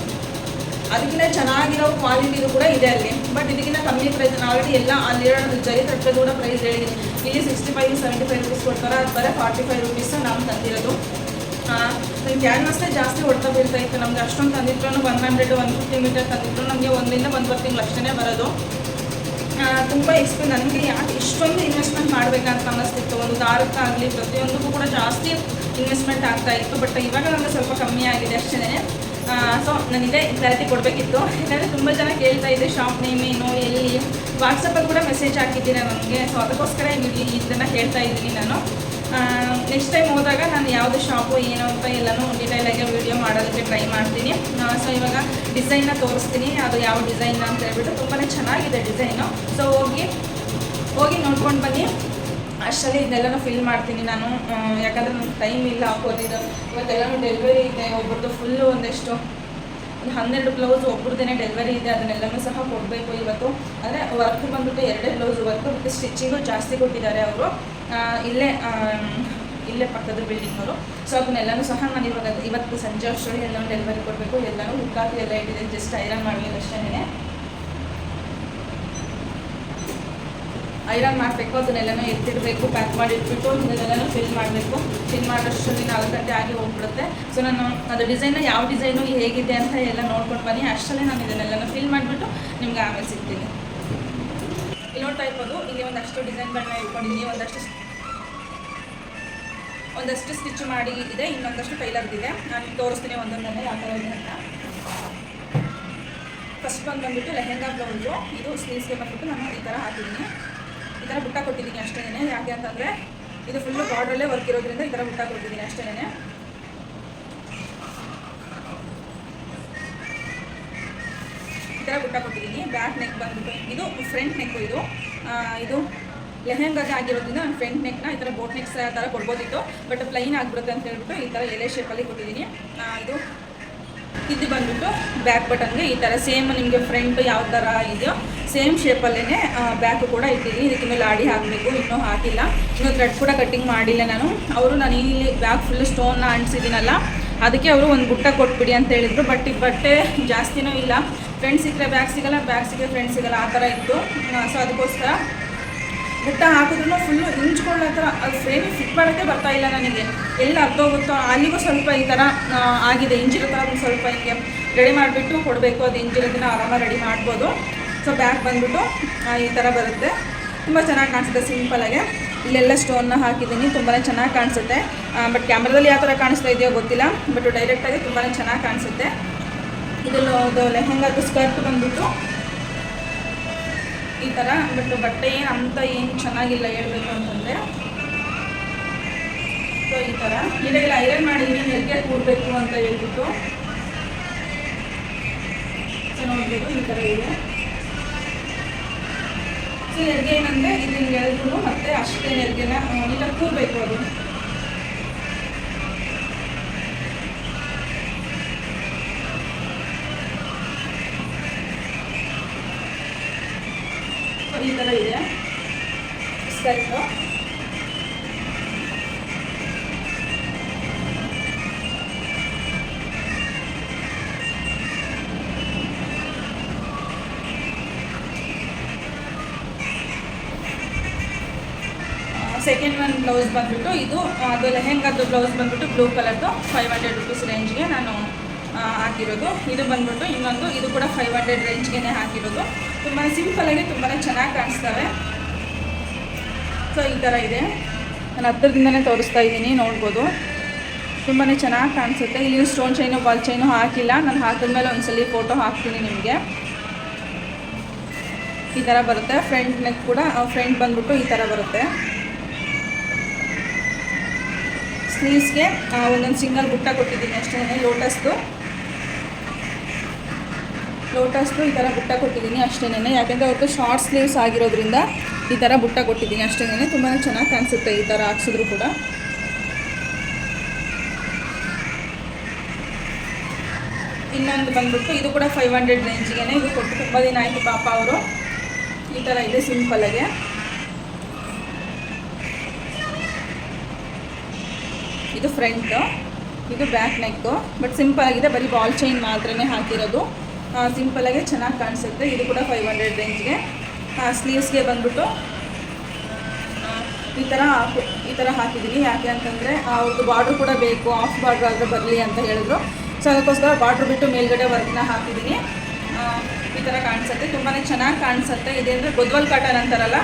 ಅದಕ್ಕಿಂತ ಚೆನ್ನಾಗಿರೋ ಕ್ವಾಲಿಟಿದು ಕೂಡ ಇದೆ ಅಲ್ಲಿ. ಬಟ್ ಇದಕ್ಕಿಂತ ಕಮ್ಮಿ ಪ್ರೈಸ್ ನಾನು ಆಲ್ರೆಡಿ ಎಲ್ಲ ಅಲ್ಲಿರೋ ಜರಿ ತಟ್ಟೆ ಕೂಡ ಪ್ರೈಸ್ ಹೇಳಿದ್ದೀನಿ. ಇಲ್ಲಿ sixty five seventy five rupees ಕೊಡ್ತಾರೆ. ಅದು ಬರೀ ಫಾರ್ಟಿ ಫೈವ್ ರುಪೀಸ್ ನಾವು ತಂದಿರೋದು. ಕ್ಯಾನ್ವಸ್ನೇ ಜಾಸ್ತಿ ಹೊಡ್ತಾ ಬೀಳ್ತಾ ಇತ್ತು. ನಮ್ಗೆ ಅಷ್ಟೊಂದು ತಂದಿದ್ರು one hundred one fifty meter ತಂದಿದ್ರು. ನಮಗೆ ಒಂದರಿಂದ ಒಂದುವರೆ ತಿಂಗಳು ಅಷ್ಟೇ ಬರೋದು. ತುಂಬ ಎಕ್ಸ್ಪೆನ್ ನನಗೆ ಯಾಕೆ ಇಷ್ಟೊಂದು ಇನ್ವೆಸ್ಟ್ಮೆಂಟ್ ಮಾಡಬೇಕಂತ ಅನ್ನಿಸ್ತಿತ್ತು. ಒಂದು ದಾರಕ್ಕಾಗಲಿ ಪ್ರತಿಯೊಂದಕ್ಕೂ ಕೂಡ ಜಾಸ್ತಿ ಇನ್ವೆಸ್ಟ್ಮೆಂಟ್ ಆಗ್ತಾ ಇತ್ತು. ಬಟ್ ಇವಾಗ ನನಗೆ ಸ್ವಲ್ಪ ಕಮ್ಮಿ ಆಗಿದೆ ಅಷ್ಟೇ ಸೊ ನನಗೆ ಕ್ಲಾರಿಟಿ ಕೊಡಬೇಕಿತ್ತು. ಯಾಕಂದರೆ ತುಂಬ ಜನ ಕೇಳ್ತಾ ಇದೆ ಶಾಪ್ ನೇಮ್ ಏನು, ಎಲ್ಲಿ. ವಾಟ್ಸಪ್ಪಲ್ಲಿ ಕೂಡ ಮೆಸೇಜ್ ಹಾಕಿದ್ದೀರಾ ನನಗೆ. ಸೊ ಅದಕ್ಕೋಸ್ಕರ ಇಲ್ಲಿ ಇದನ್ನು ಹೇಳ್ತಾ ಇದ್ದೀನಿ ನಾನು. ನೆಕ್ಸ್ಟ್ ಟೈಮ್ ಹೋದಾಗ ನಾನು ಯಾವುದು ಶಾಪು ಏನು ಅಂತ ಎಲ್ಲನೂ ಡಿಟೈಲಾಗಿ ವೀಡಿಯೋ ಮಾಡೋದಕ್ಕೆ ಟ್ರೈ ಮಾಡ್ತೀನಿ. ಸೊ ಇವಾಗ ಡಿಸೈನ್ನ ತೋರಿಸ್ತೀನಿ. ಅದು ಯಾವ ಡಿಸೈನ್ ಅಂತ ಹೇಳ್ಬಿಟ್ಟು ತುಂಬಾ ಚೆನ್ನಾಗಿದೆ ಡಿಸೈನು ಸೊ ಹೋಗಿ ಹೋಗಿ ನೋಡ್ಕೊಂಡು ಬನ್ನಿ. ಅಷ್ಟರಲ್ಲಿ ಇದನ್ನೆಲ್ಲನೂ ಫಿಲ್ ಮಾಡ್ತೀನಿ ನಾನು. ಯಾಕಂದರೆ ನನಗೆ ಟೈಮ್ ಇಲ್ಲ ಹಾಕೋದಿದ್ದು ಇವತ್ತೆಲ್ಲನೂ ಡೆಲಿವರಿ ಇದೆ ಒಬ್ಬರದ್ದು ಫುಲ್ಲು ಒಂದೆಷ್ಟು, ಒಂದು ಹನ್ನೆರಡು ಬ್ಲೌಸ್ ಒಬ್ರದ್ದೇನೆ ಡೆಲಿವರಿ ಇದೆ, ಅದನ್ನೆಲ್ಲನೂ ಸಹ ಕೊಡಬೇಕು ಇವತ್ತು. ಅಂದರೆ ವರ್ಕ್ ಬಂದುಬಿಟ್ಟು ಎರಡೇ ಬ್ಲೌಸ್ ವರ್ಕ್ ಮತ್ತು ಸ್ಟಿಚ್ಚಿಂಗು ಜಾಸ್ತಿ ಕೊಟ್ಟಿದ್ದಾರೆ ಅವರು. ಇಲ್ಲೇ ಇಲ್ಲೇ ಪಕ್ಕದ ಬಿಲ್ಡಿಂಗ್ ಅವರು. ಸೊ ಅದನ್ನೆಲ್ಲನೂ ಸಹ ನಾನು ಇವಾಗ, ಇವತ್ತು ಸಂಜೆ ಅಷ್ಟರಲ್ಲಿ ಎಲ್ಲನೂ ಡೆಲಿವರಿ ಕೊಡಬೇಕು. ಎಲ್ಲನೂ ಹುಕ್ಕಾಕಿ ಎಲ್ಲ ಇಟ್ಟಿದೆ ಜಸ್ಟ್ ಐರನ್ ಮಾಡಬೇಕು ಅಷ್ಟೇ ಐರನ್ ಮಾಡಬೇಕು, ಅದನ್ನೆಲ್ಲನೂ ಎತ್ತಿಡಬೇಕು, ಪ್ಯಾಕ್ ಮಾಡಿ ಇಟ್ಬಿಟ್ಟು ಇದನ್ನೆಲ್ಲನೂ ಫಿಲ್ ಮಾಡಬೇಕು. ಫಿಲ್ ಮಾಡೋಷ್ಟರಲ್ಲಿ ನಾಲ್ಕು ಗಂಟೆ ಆಗಿ ಹೋಗ್ಬಿಡುತ್ತೆ. ಸೊ ನಾನು ಅದು ಡಿಸೈನ್ ಯಾವ ಡಿಸೈನು ಹೇಗಿದೆ ಅಂತ ಎಲ್ಲ ನೋಡ್ಕೊಂಡು ಬನ್ನಿ. ಅಷ್ಟರಲ್ಲೇ ನಾನು ಇದನ್ನೆಲ್ಲನೂ ಫಿಲ್ ಮಾಡಿಬಿಟ್ಟು ನಿಮ್ಗೆ ಆಮೇಲೆ ಸಿಗ್ತೀನಿ. ಇಲ್ಲಿ ನೋಡ್ತಾ ಇರ್ಬೋದು, ಇಲ್ಲಿ ಒಂದಷ್ಟು ಡಿಸೈನ್ಗಳನ್ನ ಇಟ್ಕೊಂಡಿದ್ದೀನಿ. ಒಂದಷ್ಟು ಒಂದಷ್ಟು ಸ್ಟಿಚ್ ಮಾಡಿ ಇದೆ, ಇನ್ನೊಂದಷ್ಟು ಟೈಲರ್ದಿದೆ ನಾನು ತೋರಿಸ್ತೀನಿ ಒಂದೊಂದನ್ನೇ ಯಾವ ಥರ ಇದೆ ಅಂತ. ಫಸ್ಟ್ ಬಂದು ಬಂದ್ಬಿಟ್ಟು ಲೆಹೆಂಗಾ ಬ್ಲೌಸು ಇದು ಸ್ಲೀವ್ಸ್ಗೆ ಬಂದ್ಬಿಟ್ಟು ನಾನು ಈ ಥರ ಹಾಕಿದ್ದೀನಿ. ಈ ಥರ ಬುಟ್ಟ ಕೊಟ್ಟಿದ್ದೀನಿ ಅಷ್ಟೇ ಯಾಕೆ ಅಂತಂದರೆ ಇದು ಫುಲ್ಲು ಬಾರ್ಡ್ರಲ್ಲೇ ವರ್ಕ್ ಇರೋದ್ರಿಂದ ಈ ಥರ ಬುಟ್ಟ ಕೊಟ್ಟಿದ್ದೀನಿ ಅಷ್ಟೇ ಈ ಥರ ಬುಟ್ಟ ಕೊಟ್ಟಿದ್ದೀನಿ. ಬ್ಯಾಕ್ ನೆಕ್ ಬಂದ್ಬಿಟ್ಟು ಇದು ಫ್ರಂಟ್ ನೆಕ್ಕು ಇದು. ಇದು ಲೆಹೆಂಗಾಗೆ ಆಗಿರೋದ್ರಿಂದ ನಾನು ಫ್ರಂಟ್ ನೆಕ್ನ ಈ ಥರ ಬೋಟ್ ನೆಕ್ಸ್ ಥರ ಕೊಡ್ಬೋದಿತ್ತು. ಬಟ್ ಪ್ಲೈನ್ ಆಗಿಬಿಡುತ್ತೆ ಅಂತ ಹೇಳ್ಬಿಟ್ಟು ಈ ಥರ ಎಲೆ ಶೇಪಲ್ಲಿ ಕೊಟ್ಟಿದ್ದೀನಿ. ಇದು ಇದು ಬಂದ್ಬಿಟ್ಟು ಬ್ಯಾಕ್ ಬಟನ್ಗೆ ಈ ಥರ ಸೇಮ್ ನಿಮಗೆ ಫ್ರಂಟ್ ಯಾವ ಥರ ಇದೆಯೋ ಸೇಮ್ ಶೇಪಲ್ಲೇ ಬ್ಯಾಕ್ ಕೂಡ ಇಟ್ಟಿದ್ದೀನಿ. ಇದಕ್ಕೆ ಮೇಲೆ ಆಡಿ ಹಾಕಬೇಕು, ಇನ್ನೂ ಹಾಕಿಲ್ಲ. ಇನ್ನೂ ಥ್ರೆಡ್ ಕೂಡ ಕಟ್ಟಿಂಗ್ ಮಾಡಿಲ್ಲ ನಾನು. ಅವರು ನಾನು ಇಲ್ಲಿ ಬ್ಯಾಕ್ ಫುಲ್ ಸ್ಟೋನ್ನ ಅಂಟಿಸಿದ್ದೀನಲ್ಲ, ಅದಕ್ಕೆ ಅವರು ಒಂದು ಬುಟ್ಟ ಕೊಟ್ಬಿಡಿ ಅಂತ ಹೇಳಿದರು. ಬಟ್ ಈ ಬಟ್ಟೆ ಜಾಸ್ತಿನೂ ಇಲ್ಲ. ಫ್ರೆಂಡ್ಸ್ ಸಿಕ್ಕರೆ ಬ್ಯಾಗ್ ಸಿಗಲ್ಲ ಬ್ಯಾಗ್ ಸಿಕ್ಕರೆ ಫ್ರೆಂಡ್ಸ್ ಸಿಗಲ್ಲ. ಆ ಥರ ಇತ್ತು. ಸೊ ಅದಕ್ಕೋಸ್ಕರ ಬುಟ್ಟ ಹಾಕಿದ್ರು ಫುಲ್ಲು ಹಿಂಚ್ಕೊಳ್ಳೋ ಥರ ಅದು ಫ್ರೇಮ್ ಫಿಟ್ ಮಾಡೋಕ್ಕೆ ಬರ್ತಾ ಇಲ್ಲ ನನಗೆ. ಎಲ್ಲ ಅರ್ಥೋಗುತ್ತೋ ಅಲ್ಲಿಗೂ ಸ್ವಲ್ಪ ಈ ಥರ ಆಗಿದೆ. ಇಂಜಿರೋ ಥರ ಸ್ವಲ್ಪ ಹಿಂಗೆ ರೆಡಿ ಮಾಡಿಬಿಟ್ಟು ಕೊಡಬೇಕು. ಅದು ಇಂಜಿರೋದನ್ನ ಆರಾಮಾಗಿ ರೆಡಿ ಮಾಡ್ಬೋದು. ಸೊ ಬ್ಯಾಗ್ ಬಂದ್ಬಿಟ್ಟು ಈ ಥರ ಬರುತ್ತೆ. ತುಂಬ ಚೆನ್ನಾಗಿ ಕಾಣಿಸುತ್ತೆ ಸಿಂಪಲಾಗೆ ಇಲ್ಲೆಲ್ಲ ಸ್ಟೋನ್ನ ಹಾಕಿದ್ದೀನಿ. ತುಂಬಾ ಚೆನ್ನಾಗಿ ಕಾಣಿಸುತ್ತೆ. ಬಟ್ ಕ್ಯಾಮ್ರಾದಲ್ಲಿ ಯಾವ ಥರ ಕಾಣಿಸ್ತಾ ಇದೆಯೋ ಗೊತ್ತಿಲ್ಲ. ಬಟ್ ಡೈರೆಕ್ಟಾಗಿ ತುಂಬಾ ಚೆನ್ನಾಗಿ ಕಾಣಿಸುತ್ತೆ. ಇದರಲ್ಲೂ ಇದು ಲೆಹೆಂಗಾದ ಸ್ಕರ್ಟ್ ಬಂದ್ಬಿಟ್ಟು ಈ ಥರ ಬಟ್ ಬಟ್ಟೆ ಏನು ಅಂತ ಏನು ಚೆನ್ನಾಗಿಲ್ಲ ಹೇಳ್ಬೇಕು ಅಂತಂದರೆ. ಸೊ ಈ ಥರ ಇದೆಲ್ಲ ಐರನ್ ಮಾಡಿದ್ದೀನಿ ನೆರಿಗೆ ಕೂಡಬೇಕು ಅಂತ ಹೇಳ್ಬಿಟ್ಟು. ನೋಡ್ಬೋದು ಈ ಥರ ಇದೆ. ಸೊ ನೆರಿಗೆ ಏನಂದರೆ ಇದು ಹಿಂಗೆ ಮತ್ತೆ ಅಷ್ಟೇ ನೆರಿಗೆನ ಇಲ್ಲ ಕೂರಬೇಕು ಅದು. ಸ್ಕರ್ಟು ಸೆಕೆಂಡ್ ಒನ್ ಬ್ಲೌಸ್ ಬಂದ್ಬಿಟ್ಟು ಇದು ಅದು ಲೆಹೆಂಗಾದ್ದು ಬ್ಲೌಸ್ ಬಂದ್ಬಿಟ್ಟು ಬ್ಲೂ ಕಲರ್ದು ಫೈವ್ ಹಂಡ್ರೆಡ್ ರುಪೀಸ್ ರೇಂಜ್ಗೆ ನಾನು ಹಾಕಿರೋದು. ಇದು ಬಂದ್ಬಿಟ್ಟು ಇನ್ನೊಂದು, ಇದು ಕೂಡ ಫೈವ್ ಹಂಡ್ರೆಡ್ ರೇಂಜ್ಗೆ ಹಾಕಿರೋದು. ತುಂಬಾ ಆಗಿ ತುಂಬಾ ಚೆನ್ನಾಗಿ ಕಾಣಿಸ್ತವೆ. ಸೊ ಈ ಥರ ಇದೆ. ನಾನು ಹತ್ತಿರದಿಂದನೇ ತೋರಿಸ್ತಾ ಇದ್ದೀನಿ, ನೋಡ್ಬೋದು. ತುಂಬಾ ಚೆನ್ನಾಗಿ ಕಾಣಿಸುತ್ತೆ. ಇಲ್ಲಿ ಸ್ಟೋನ್ ಚೈನು ಬಾಲ್ ಚೈನು ಹಾಕಿಲ್ಲ. ನಾನು ಹಾಕಿದ್ಮೇಲೆ ಒಂದ್ಸಲಿ ಫೋಟೋ ಹಾಕ್ತೀನಿ ನಿಮಗೆ. ಈ ಥರ ಬರುತ್ತೆ. ಫ್ರಂಟ್ ನೆಕ್ ಕೂಡ ಫ್ರಂಟ್ ಬಂದ್ಬಿಟ್ಟು ಈ ಥರ ಬರುತ್ತೆ. ಸ್ಲೀವ್ಸ್ಗೆ ಒಂದೊಂದು ಸಿಂಗಲ್ ಬುಟ್ಟ ಕೊಟ್ಟಿದ್ದೀನಿ ಅಷ್ಟೇ ಲೋಟಸ್ದು ಲೋಟಸ್ದು ಈ ಥರ ಬುಟ್ಟ ಕೊಟ್ಟಿದ್ದೀನಿ ಅಷ್ಟೇನೆ ಯಾಕೆಂದರೆ ಅವ್ರದ್ದು ಶಾರ್ಟ್ ಸ್ಲೀವ್ಸ್ ಆಗಿರೋದ್ರಿಂದ ಈ ಥರ ಬುಟ್ಟ ಕೊಟ್ಟಿದ್ದೀನಿ ಅಷ್ಟೇನೆ ತುಂಬಾ ಚೆನ್ನಾಗಿ ಕಾಣಿಸುತ್ತೆ ಈ ಥರ ಹಾಕ್ಸಿದ್ರು ಕೂಡ. ಇನ್ನೊಂದು ಬಂದ್ಬಿಟ್ಟು ಇದು ಕೂಡ ಫೈವ್ ಹಂಡ್ರೆಡ್ ರೇಂಜ್ಗೆ ಇದು ಕೊಟ್ಟು ತುಂಬ ದಿನ ಆಯಿತು ಪಾಪ ಅವರು. ಈ ಥರ ಇದೆ ಸಿಂಪಲ್ಲಾಗೆ ಇದು ಫ್ರಂಟು ಇದು ಬ್ಯಾಕ್ ನೆಕ್ಕು ಬಟ್ ಸಿಂಪಲ್ ಆಗಿದೆ. ಬರೀ ಬಾಲ್ ಚೈನ್ ಮಾತ್ರನೇ ಹಾಕಿರೋದು. ಸಿಂಪಲಾಗಿ ಚೆನ್ನಾಗಿ ಕಾಣಿಸುತ್ತೆ. ಇದು ಕೂಡ ಫೈವ್ ಹಂಡ್ರೆಡ್ ರೇಂಜ್ಗೆ ಸ್ಲೀವ್ಸ್ಗೆ ಬಂದ್ಬಿಟ್ಟು ಈ ಥರ ಹಾಕು, ಈ ಥರ ಹಾಕಿದ್ದೀನಿ ಯಾಕೆ ಅಂತಂದರೆ ಅವ್ರದ್ದು ಬಾರ್ಡ್ರ್ ಕೂಡ ಬೇಕು. ಆಫ್ ಬಾರ್ಡ್ರ್ ಆದರೆ ಬರಲಿ ಅಂತ ಹೇಳಿದ್ರು. ಸೊ ಅದಕ್ಕೋಸ್ಕರ ಬಾರ್ಡ್ರ್ ಬಿಟ್ಟು ಮೇಲ್ಗಡೆ ವರ್ಕ್ನ ಹಾಕಿದ್ದೀನಿ ಈ ಥರ ಕಾಣಿಸುತ್ತೆ. ತುಂಬಾ ಚೆನ್ನಾಗಿ ಕಾಣಿಸುತ್ತೆ. ಇದೇಂದರೆ ಗೊದ್ವಲ್ ಕಾಟನ್ ಅಂತಾರಲ್ಲ,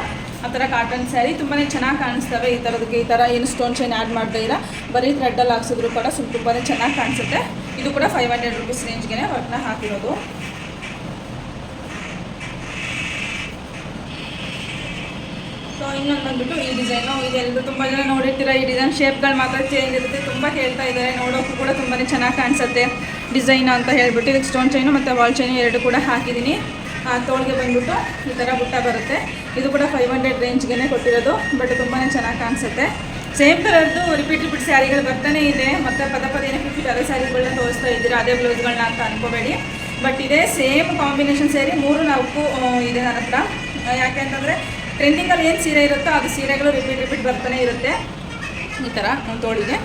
ಆ ಥರ ಕಾಟನ್ ಸ್ಯಾರಿ ತುಂಬಾ ಚೆನ್ನಾಗಿ ಕಾಣಿಸ್ತವೆ. ಈ ಥರದಕ್ಕೆ ಈ ಥರ ಏನು ಸ್ಟೋನ್ ಚೈನ್ ಆ್ಯಡ್ ಮಾಡ್ತಾ ಇಲ್ಲ. ಬರೀ ಥ್ರೆಡ್ಡಲ್ಲಿ ಹಾಕ್ಸಿದ್ರು ಕೂಡ ಸ್ವಲ್ಪ ತುಂಬಾ ಚೆನ್ನಾಗಿ ಕಾಣಿಸುತ್ತೆ. ಇದು ಕೂಡ ಫೈವ್ ಹಂಡ್ರೆಡ್ ರುಪೀಸ್ ರೇಂಜ್ಗೆ ವರ್ಕ್ನ ಹಾಕಿರೋದು. ಸೊ ಇನ್ನೊಂದು ಬಂದ್ಬಿಟ್ಟು ಈ ಡಿಸೈನು ಇದೆಲ್ಲರೂ ತುಂಬ ಜನ ನೋಡಿರ್ತೀರ, ಈ ಡಿಸೈನ್ ಶೇಪ್ಗಳು ಮಾತ್ರ ಚೇಂಜ್ ಇರುತ್ತೆ. ತುಂಬ ಹೇಳ್ತಾ ಇದ್ದಾರೆ ನೋಡೋಕ್ಕೂ ಕೂಡ ತುಂಬಾ ಚೆನ್ನಾಗಿ ಕಾಣಿಸುತ್ತೆ ಡಿಸೈನ್ ಅಂತ ಹೇಳ್ಬಿಟ್ಟು. ಇದಕ್ಕೆ ಸ್ಟೋನ್ ಚೈನು ಮತ್ತು ವಾಲ್ ಚೈನು ಎರಡು ಕೂಡ ಹಾಕಿದ್ದೀನಿ. ಆ, ತೋಳಿಗೆ ಬಂದ್ಬಿಟ್ಟು ಈ ಥರ ಬುಟ್ಟ ಬರುತ್ತೆ. ಇದು ಕೂಡ ಫೈವ್ ಹಂಡ್ರೆಡ್ ರೇಂಜ್ಗೆ ಕೊಟ್ಟಿರೋದು ಬಟ್ ತುಂಬಾ ಚೆನ್ನಾಗಿ ಕಾಣಿಸುತ್ತೆ. ಸೇಮ್ ಕಲರ್ದು ರಿಪೀಟ್ ರಿಪೀಟ್ ಸ್ಯಾರಿಗಳು ಬರ್ತಾನೆ ಇದೆ. ಮತ್ತು ಪದ ಪದ ಏನಕ್ಕೆ ರಿಪೀಟ್ ಅದೇ ಸ್ಯಾರಿಗಳನ್ನ ತೋರಿಸ್ತಾ ಇದ್ದೀರಾ, ಅದೇ ಬ್ಲೌಸ್ಗಳನ್ನ ಅಂತ ಅನ್ಕೋಬೇಡಿ. ಬಟ್ ಇದೇ ಸೇಮ್ ಕಾಂಬಿನೇಷನ್ ಸೇರಿ ಮೂರು ನಾಲ್ಕು ಇದೆ ನನ್ನ ಹತ್ರ. ಯಾಕೆ ಅಂತಂದರೆ ಟ್ರೆಂಡಿಂಗಲ್ಲಿ ಏನು ಸೀರೆ ಇರುತ್ತೋ ಅದು ಸೀರೆಗಳು ರಿಪೀಟ್ ರಿಪೀಟ್ ಬರ್ತಾನೆ ಇರುತ್ತೆ. ಈ ಥರ ಒಂದು ತೋಳಿಗೆ.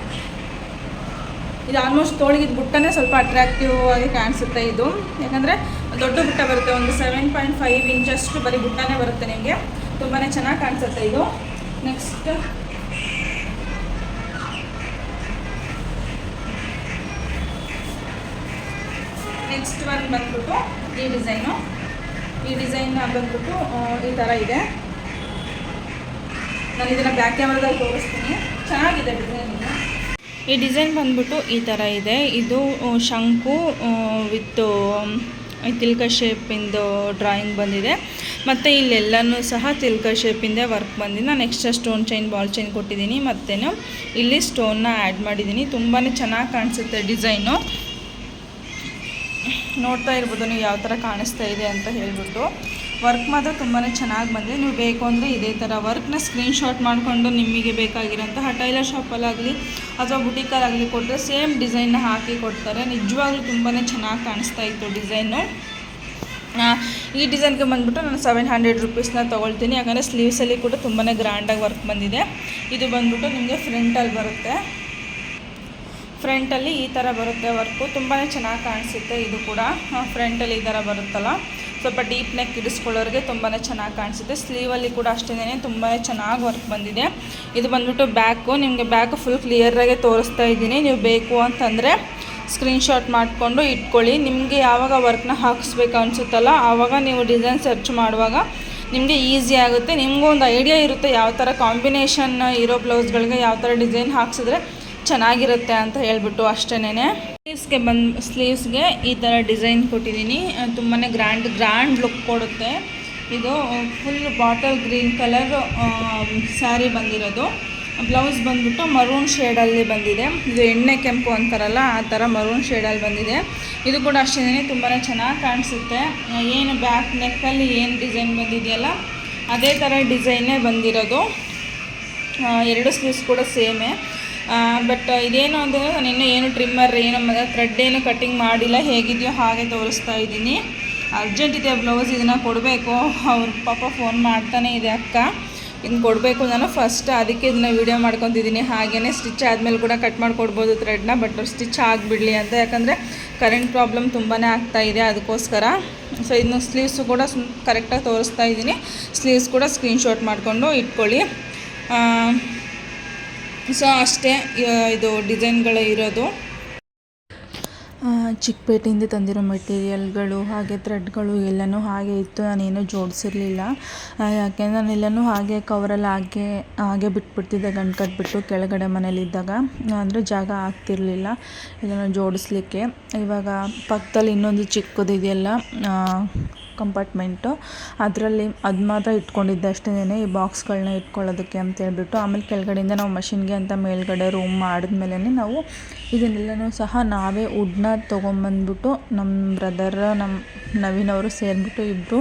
ಇದು ಆಲ್ಮೋಸ್ಟ್ ತೋಳಿಗೆ ಬುಟ್ಟನೇ ಸ್ವಲ್ಪ ಅಟ್ರಾಕ್ಟಿವ್ ಆಗಿ ಕಾಣಿಸುತ್ತೆ ಇದು. ಯಾಕಂದರೆ ದೊಡ್ಡ ಬುಟ್ಟ ಬರುತ್ತೆ, ಒಂದು ಸೆವೆನ್ ಪಾಯಿಂಟ್ ಫೈವ್ ಇಂಚಷ್ಟು ಬರೀ ಬುಟ್ಟನೇ ಬರುತ್ತೆ ನಿಮಗೆ. ತುಂಬಾ ಚೆನ್ನಾಗಿ ಕಾಣಿಸುತ್ತೆ ಇದು. ನೆಕ್ಸ್ಟ್ ನೆಕ್ಸ್ಟ್ ಒಂದು ಬಂದ್ಬಿಟ್ಟು ಈ ಡಿಸೈನು ಈ ಡಿಸೈನ್ ಬಂದ್ಬಿಟ್ಟು ಈ ಥರ ಇದೆ. ನಾನು ಇದನ್ನು ಬ್ಯಾಕ್ ಕ್ಯಾಮ್ರಾದಲ್ಲಿ ತೋರಿಸ್ತೀನಿ. ಚೆನ್ನಾಗಿದೆ ಡಿಸೈನ್ ಈ ಡಿಸೈನ್ ಬಂದ್ಬಿಟ್ಟು ಈ ಥರ ಇದೆ. ಇದು ಶಂಕು ವಿತ್ ತಿಲ್ಕ ಶೇಪಿಂದು ಡ್ರಾಯಿಂಗ್ ಬಂದಿದೆ. ಮತ್ತು ಇಲ್ಲೆಲ್ಲನೂ ಸಹ ತಿಲ್ಕ ಶೇಪಿಂದೇ ವರ್ಕ್ ಬಂದಿದೆ. ನಾನು extra stone chain ball chain ಕೊಟ್ಟಿದ್ದೀನಿ. ಮತ್ತೇನು, ಇಲ್ಲಿ ಸ್ಟೋನ್ನ ಆ್ಯಡ್ ಮಾಡಿದ್ದೀನಿ. ತುಂಬಾ ಚೆನ್ನಾಗಿ ಕಾಣಿಸುತ್ತೆ ಡಿಸೈನು ನೋಡ್ತಾ ಇರ್ಬೋದು ನೀವು ಯಾವ ಥರ ಕಾಣಿಸ್ತಾ ಇದೆ ಅಂತ ಹೇಳ್ಬಿಟ್ಟು. ವರ್ಕ್ ಮಾತ್ರ ತುಂಬಾ ಚೆನ್ನಾಗಿ ಬಂದಿದೆ. ನೀವು ಬೇಕು ಅಂದರೆ ಇದೇ ಥರ ವರ್ಕ್ನ ಸ್ಕ್ರೀನ್ಶಾಟ್ ಮಾಡಿಕೊಂಡು ನಿಮಗೆ ಬೇಕಾಗಿರೋಂತಹ ಟೈಲರ್ ಶಾಪಲ್ಲಾಗಲಿ ಅಥವಾ ಬುಟಿಕಲ್ಲಾಗಲಿ ಕೊಟ್ಟರೆ ಸೇಮ್ ಡಿಸೈನ್ನ ಹಾಕಿ ಕೊಡ್ತಾರೆ. ನಿಜವಾಗ್ಲೂ ತುಂಬಾ ಚೆನ್ನಾಗಿ ಕಾಣಿಸ್ತಾ ಇತ್ತು ಡಿಸೈನು ಈ ಡಿಸೈನ್ಗೆ ಬಂದ್ಬಿಟ್ಟು ನಾನು ಸೆವೆನ್ ಹಂಡ್ರೆಡ್ ರುಪೀಸ್ನ ತೊಗೊಳ್ತೀನಿ. ಯಾಕಂದರೆ ಸ್ಲೀವ್ಸಲ್ಲಿ ಕೂಡ ತುಂಬಾ ಗ್ರ್ಯಾಂಡಾಗಿ ವರ್ಕ್ ಬಂದಿದೆ. ಇದು ಬಂದ್ಬಿಟ್ಟು ನಿಮಗೆ ಫ್ರಂಟಲ್ಲಿ ಬರುತ್ತೆ. ಫ್ರಂಟಲ್ಲಿ ಈ ಥರ ಬರುತ್ತೆ ವರ್ಕು. ತುಂಬಾ ಚೆನ್ನಾಗಿ ಕಾಣಿಸುತ್ತೆ ಇದು ಕೂಡ. ಫ್ರಂಟಲ್ಲಿ ಈ ಥರ ಬರುತ್ತಲ್ಲ. ಸ್ವಲ್ಪ ಡೀಪ್ ನೆಕ್ ಇಡಿಸ್ಕೊಳ್ಳೋರಿಗೆ ತುಂಬಾ ಚೆನ್ನಾಗಿ ಕಾಣಿಸುತ್ತೆ. ಸ್ಲೀವಲ್ಲಿ ಕೂಡ ಅಷ್ಟೇ ತುಂಬಾ ಚೆನ್ನಾಗಿ ವರ್ಕ್ ಬಂದಿದೆ. ಇದು ಬಂದ್ಬಿಟ್ಟು ಬ್ಯಾಕು. ನಿಮಗೆ ಬ್ಯಾಕು ಫುಲ್ ಕ್ಲಿಯರಾಗೆ ತೋರಿಸ್ತಾ ಇದ್ದೀನಿ. ನೀವು ಬೇಕು ಅಂತಂದರೆ ಸ್ಕ್ರೀನ್ಶಾಟ್ ಮಾಡಿಕೊಂಡು ಇಟ್ಕೊಳ್ಳಿ. ನಿಮಗೆ ಯಾವಾಗ ವರ್ಕ್ನ ಹಾಕಿಸ್ಬೇಕು ಅನಿಸುತ್ತಲ್ಲ, ಆವಾಗ ನೀವು ಡಿಸೈನ್ ಸರ್ಚ್ ಮಾಡುವಾಗ ನಿಮಗೆ ಈಸಿ ಆಗುತ್ತೆ. ನಿಮಗೂ ಒಂದು ಐಡಿಯಾ ಇರುತ್ತೆ ಯಾವ ಥರ ಕಾಂಬಿನೇಷನ್ ಇರೋ ಬ್ಲೌಸ್ಗಳಿಗೆ ಯಾವ ಥರ ಡಿಸೈನ್ ಹಾಕ್ಸಿದ್ರೆ ಚೆನ್ನಾಗಿರುತ್ತೆ ಅಂತ ಹೇಳ್ಬಿಟ್ಟು ಅಷ್ಟೇನೆ ಸ್ಲೀವ್ಸ್ಗೆ ಬಂದು ಸ್ಲೀವ್ಸ್ಗೆ ಈ ಥರ ಡಿಸೈನ್ ಕೊಟ್ಟಿದ್ದೀನಿ. ತುಂಬಾ ಗ್ರ್ಯಾಂಡ್ ಗ್ರ್ಯಾಂಡ್ ಲುಕ್ ಕೊಡುತ್ತೆ. ಇದು full bottle green colour sari ಬಂದಿರೋದು. ಬ್ಲೌಸ್ ಬಂದ್ಬಿಟ್ಟು ಮರೂನ್ ಶೇಡಲ್ಲಿ ಬಂದಿದೆ. ಇದು ಎಣ್ಣೆ ಕೆಂಪು ಅಂತಾರಲ್ಲ, ಆ ಥರ ಮರೂನ್ ಶೇಡಲ್ಲಿ ಬಂದಿದೆ. ಇದು ಕೂಡ ಅಷ್ಟೇ ತುಂಬಾ ಚೆನ್ನಾಗಿ ಕಾಣಿಸುತ್ತೆ. ಏನು ಬ್ಯಾಕ್ ನೆಕ್ಕಲ್ಲಿ ಏನು ಡಿಸೈನ್ ಬಂದಿದೆಯಲ್ಲ, ಅದೇ ಥರ ಡಿಸೈನೇ ಬಂದಿರೋದು. ಎರಡು ಸ್ಲೀವ್ಸ್ ಕೂಡ ಸೇಮೇ. ಬಟ್ ಇದೇನು ಅಂದರೆ ನಾನು ಇನ್ನೂ ಏನು ಟ್ರಿಮ್ಮರ್ ಏನು ಥ್ರೆಡ್ ಏನು ಕಟ್ಟಿಂಗ್ ಮಾಡಿಲ್ಲ, ಹೇಗಿದೆಯೋ ಹಾಗೆ ತೋರಿಸ್ತಾ ಇದ್ದೀನಿ. ಅರ್ಜೆಂಟ್ ಇದೆ ಬ್ಲೌಸ್ ಇದನ್ನು ಕೊಡಬೇಕು. ಅವ್ರ ಪಾಪ ಫೋನ್ ಮಾಡ್ತಾನೆ ಇದೆ ಅಕ್ಕ. ಇದನ್ನು ಕೊಡಬೇಕು ನಾನು ಫಸ್ಟ್ ಅದಕ್ಕೆ ಇದನ್ನ ವೀಡಿಯೋ ಮಾಡ್ಕೊತಿದ್ದೀನಿ. ಹಾಗೇ ಸ್ಟಿಚ್ ಆದಮೇಲೆ ಕೂಡ ಕಟ್ ಮಾಡಿಕೊಡ್ಬೋದು ಥ್ರೆಡ್ನ ಬಟ್ ಸ್ಟಿಚ್ ಆಗಿಬಿಡಲಿ ಅಂತ. ಯಾಕಂದರೆ ಕರೆಂಟ್ ಪ್ರಾಬ್ಲಮ್ ತುಂಬಾ ಆಗ್ತಾ ಇದೆ ಅದಕ್ಕೋಸ್ಕರ. ಸೊ ಇದನ್ನು ಸ್ಲೀವ್ಸು ಕೂಡ ಕರೆಕ್ಟಾಗಿ ತೋರಿಸ್ತಾ ಇದ್ದೀನಿ. ಸ್ಲೀವ್ಸ್ ಕೂಡ ಸ್ಕ್ರೀನ್ಶಾಟ್ ಮಾಡಿಕೊಂಡು ಇಟ್ಕೊಳ್ಳಿ. ಸೊ ಅಷ್ಟೇ ಇದು ಡಿಸೈನ್ಗಳು ಇರೋದು. ಚಿಕ್ಕಪೇಟೆಯಿಂದ ತಂದಿರೋ ಮೆಟೀರಿಯಲ್ಗಳು ಹಾಗೆ ಥ್ರೆಡ್ಗಳು ಎಲ್ಲನೂ ಹಾಗೆ ಇತ್ತು. ನಾನೇನು ಜೋಡಿಸಿರಲಿಲ್ಲ. ಯಾಕೆಂದರೆ ನಾನೆಲ್ಲನೂ ಹಾಗೆ ಕವರಲ್ಲಿ ಹಾಗೆ ಹಾಗೆ ಬಿಟ್ಬಿಡ್ತಿದ್ದೆ ಗಂಟು ಕಟ್ಬಿಟ್ಟು ಕೆಳಗಡೆ ಮನೇಲಿದ್ದಾಗ. ಅಂದರೆ ಜಾಗ ಆಗ್ತಿರಲಿಲ್ಲ ಇದನ್ನು ಜೋಡಿಸ್ಲಿಕ್ಕೆ. ಇವಾಗ ಪಕ್ಕದಲ್ಲಿ ಇನ್ನೊಂದು ಚಿಕ್ಕದಿದೆಯಲ್ಲ ಕಂಪಾರ್ಟ್ಮೆಂಟು. ಅದರಲ್ಲಿ ಅದು ಮಾತ್ರ ಇಟ್ಕೊಂಡಿದ್ದೆ ಅಷ್ಟೇನೆ ಈ ಬಾಕ್ಸ್ಗಳನ್ನ ಇಟ್ಕೊಳ್ಳೋದಕ್ಕೆ ಅಂತ ಹೇಳ್ಬಿಟ್ಟು. ಆಮೇಲೆ ಕೆಳಗಡೆಯಿಂದ ನಾವು ಮಷಿನ್ಗೆ ಅಂತ ಮೇಲ್ಗಡೆ ರೂಮ್ ಮಾಡಿದ್ಮೇಲೇ ನಾವು ಇದನ್ನೆಲ್ಲನೂ ಸಹ ನಾವೇ ವುಡ್ನ ತೊಗೊಂಬಂದ್ಬಿಟ್ಟು ನಮ್ಮ ಬ್ರದರ್, ನಮ್ಮ ನವೀನ್ ಅವರು ಸೇರಿಬಿಟ್ಟು ಇಬ್ಬರು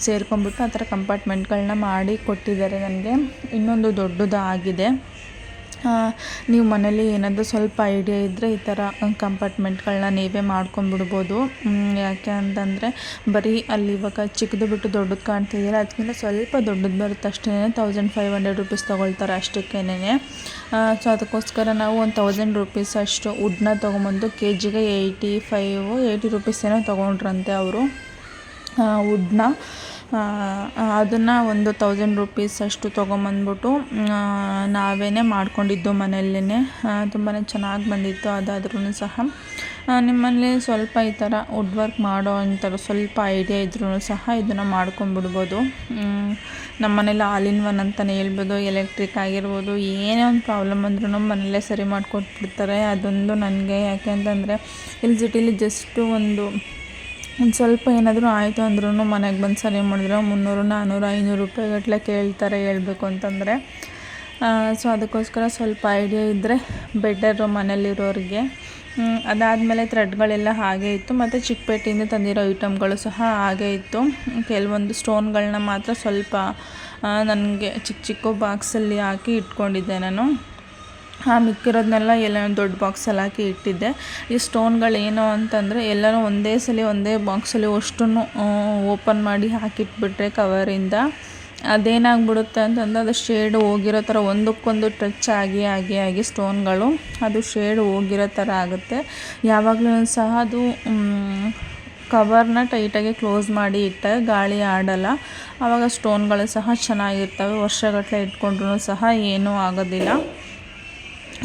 ಸೇರ್ಕೊಂಡ್ಬಿಟ್ಟು ಆ ಥರ ಕಂಪಾರ್ಟ್ಮೆಂಟ್ಗಳನ್ನ ಮಾಡಿ ಕೊಟ್ಟಿದ್ದಾರೆ ನನಗೆ. ಇನ್ನೊಂದು ದೊಡ್ಡದು ಆಗಿದೆ ನೀವು ಮನೇಲಿ ಏನಾದರೂ ಸ್ವಲ್ಪ ಐಡಿಯಾ ಇದ್ದರೆ ಈ ಥರ ಕಂಪಾರ್ಟ್ಮೆಂಟ್ಗಳನ್ನ ನೀವೇ ಮಾಡ್ಕೊಂಡ್ಬಿಡ್ಬೋದು. ಯಾಕೆ ಅಂತಂದರೆ ಬರೀ ಅಲ್ಲಿ ಇವಾಗ ಚಿಕ್ಕದು ಬಿಟ್ಟು ದೊಡ್ಡದು ಕಾಣ್ತಿದ್ದೀರ ಅದಕ್ಕಿಂತ ಸ್ವಲ್ಪ ದೊಡ್ಡದು ಬರುತ್ತೆ ಅಷ್ಟೇ ತೌಸಂಡ್ ಫೈವ್ ಹಂಡ್ರೆಡ್ ರುಪೀಸ್ ತೊಗೊಳ್ತಾರೆ ಅಷ್ಟಕ್ಕೇನೆ ಸೊ ಅದಕ್ಕೋಸ್ಕರ ನಾವು ಒಂದು ತೌಸಂಡ್ ರುಪೀಸ್ ಅಷ್ಟು ವುಡ್ನ ತೊಗೊಂಬಂದು ಕೆ ಜಿಗೆ ಏಯ್ಟಿ ಫೈವ್ ಏಯ್ಟಿ ರುಪೀಸ್ ಏನೋ ತೊಗೊಂಡ್ರಂತೆ ಅವರು. ವುಡ್ನ ಅದನ್ನು ಒಂದು ತೌಸಂಡ್ ರುಪೀಸ್ ಅಷ್ಟು ತೊಗೊಂಬಂದ್ಬಿಟ್ಟು ನಾವೇ ಮಾಡಿಕೊಂಡಿದ್ದು ಮನೆಯಲ್ಲೇ ತುಂಬಾ ಚೆನ್ನಾಗಿ ಬಂದಿತ್ತು ಅದಾದ್ರೂ ಸಹ. ನಿಮ್ಮಲ್ಲಿ ಸ್ವಲ್ಪ ಈ ಥರ ವುಡ್ ವರ್ಕ್ ಮಾಡೋ ಅಂಥವ್ರು ಸ್ವಲ್ಪ ಐಡಿಯಾ ಇದ್ರೂ ಸಹ ಇದನ್ನು ಮಾಡ್ಕೊಂಡ್ಬಿಡ್ಬೋದು. ನಮ್ಮ ಮನೇಲಿ ಆಲ್ ಇನ್ ಒನ್ ಅಂತಲೇ ಹೇಳ್ಬೋದು ಎಲೆಕ್ಟ್ರಿಕ್ ಆಗಿರ್ಬೋದು, ಏನೇ ಒಂದು ಪ್ರಾಬ್ಲಮ್ ಅಂದ್ರೂ ಮನೆಯಲ್ಲೇ ಸರಿ ಮಾಡಿಕೊಟ್ಬಿಡ್ತಾರೆ. ಅದೊಂದು ನನಗೆ ಯಾಕೆ ಅಂತಂದರೆ, ಇಲ್ಲಿ ಸಿಟಿಲಿ ಜಸ್ಟು ಒಂದು ಒಂದು ಸ್ವಲ್ಪ ಏನಾದರೂ ಆಯಿತು ಅಂದ್ರೂ ಮನೆಗೆ ಬಂದು ಸರಿ ಮಾಡಿದ್ರೆ ಮುನ್ನೂರು ನಾನ್ನೂರು ಐನೂರು ರೂಪಾಯಿ ಗಟ್ಟಲೆ ಕೇಳ್ತಾರೆ ಹೇಳಬೇಕು ಅಂತಂದರೆ. ಸೊ ಅದಕ್ಕೋಸ್ಕರ ಸ್ವಲ್ಪ ಐಡಿಯಾ ಇದ್ದರೆ ಬೆಟರು ಮನೇಲಿರೋರಿಗೆ ಅದಾದಮೇಲೆ ಥ್ರೆಡ್ಗಳೆಲ್ಲ ಹಾಗೆ ಇತ್ತು. ಮತ್ತು ಚಿಕ್ಕಪೇಟೆಯಿಂದ ತಂದಿರೋ ಐಟಮ್ಗಳು ಸಹ ಹಾಗೆ ಇತ್ತು. ಕೆಲವೊಂದು ಸ್ಟೋನ್ಗಳನ್ನ ಮಾತ್ರ ಸ್ವಲ್ಪ ನನಗೆ ಚಿಕ್ಕ ಚಿಕ್ಕ ಬಾಕ್ಸಲ್ಲಿ ಹಾಕಿ ಇಟ್ಕೊಂಡಿದ್ದೆ ನಾನು. ಆ ಮಿಕ್ಕಿರೋದನ್ನೆಲ್ಲ ಎಲ್ಲ ದೊಡ್ಡ ಬಾಕ್ಸಲ್ಲಿ ಹಾಕಿ ಇಟ್ಟಿದ್ದೆ. ಈ ಸ್ಟೋನ್ಗಳೇನು ಅಂತಂದರೆ ಎಲ್ಲನೂ ಒಂದೇ ಸಲ ಒಂದೇ ಬಾಕ್ಸಲ್ಲಿ ಅಷ್ಟನ್ನು ಓಪನ್ ಮಾಡಿ ಹಾಕಿಟ್ಬಿಟ್ರೆ ಕವರಿಂದ ಅದೇನಾಗ್ಬಿಡುತ್ತೆ ಅಂತಂದ್ರೆ ಅದು ಶೇಡ್ ಹೋಗಿರೋ ಥರ ಒಂದಕ್ಕೊಂದು ಟಚ್ ಆಗಿ ಆಗಿ ಆಗಿ ಸ್ಟೋನ್ಗಳು ಅದು ಶೇಡ್ ಹೋಗಿರೋ ಥರ ಆಗುತ್ತೆ. ಯಾವಾಗಲೂ ಸಹ ಅದು ಕವರ್ನ ಟೈಟಾಗಿ ಕ್ಲೋಸ್ ಮಾಡಿ ಇಟ್ಟಾಗ ಗಾಳಿ ಆಡಲ್ಲ. ಆವಾಗ ಸ್ಟೋನ್ಗಳು ಸಹ ಚೆನ್ನಾಗಿರ್ತವೆ. ವರ್ಷಗಟ್ಟಲೆ ಇಟ್ಕೊಂಡ್ರೂ ಸಹ ಏನೂ ಆಗೋದಿಲ್ಲ.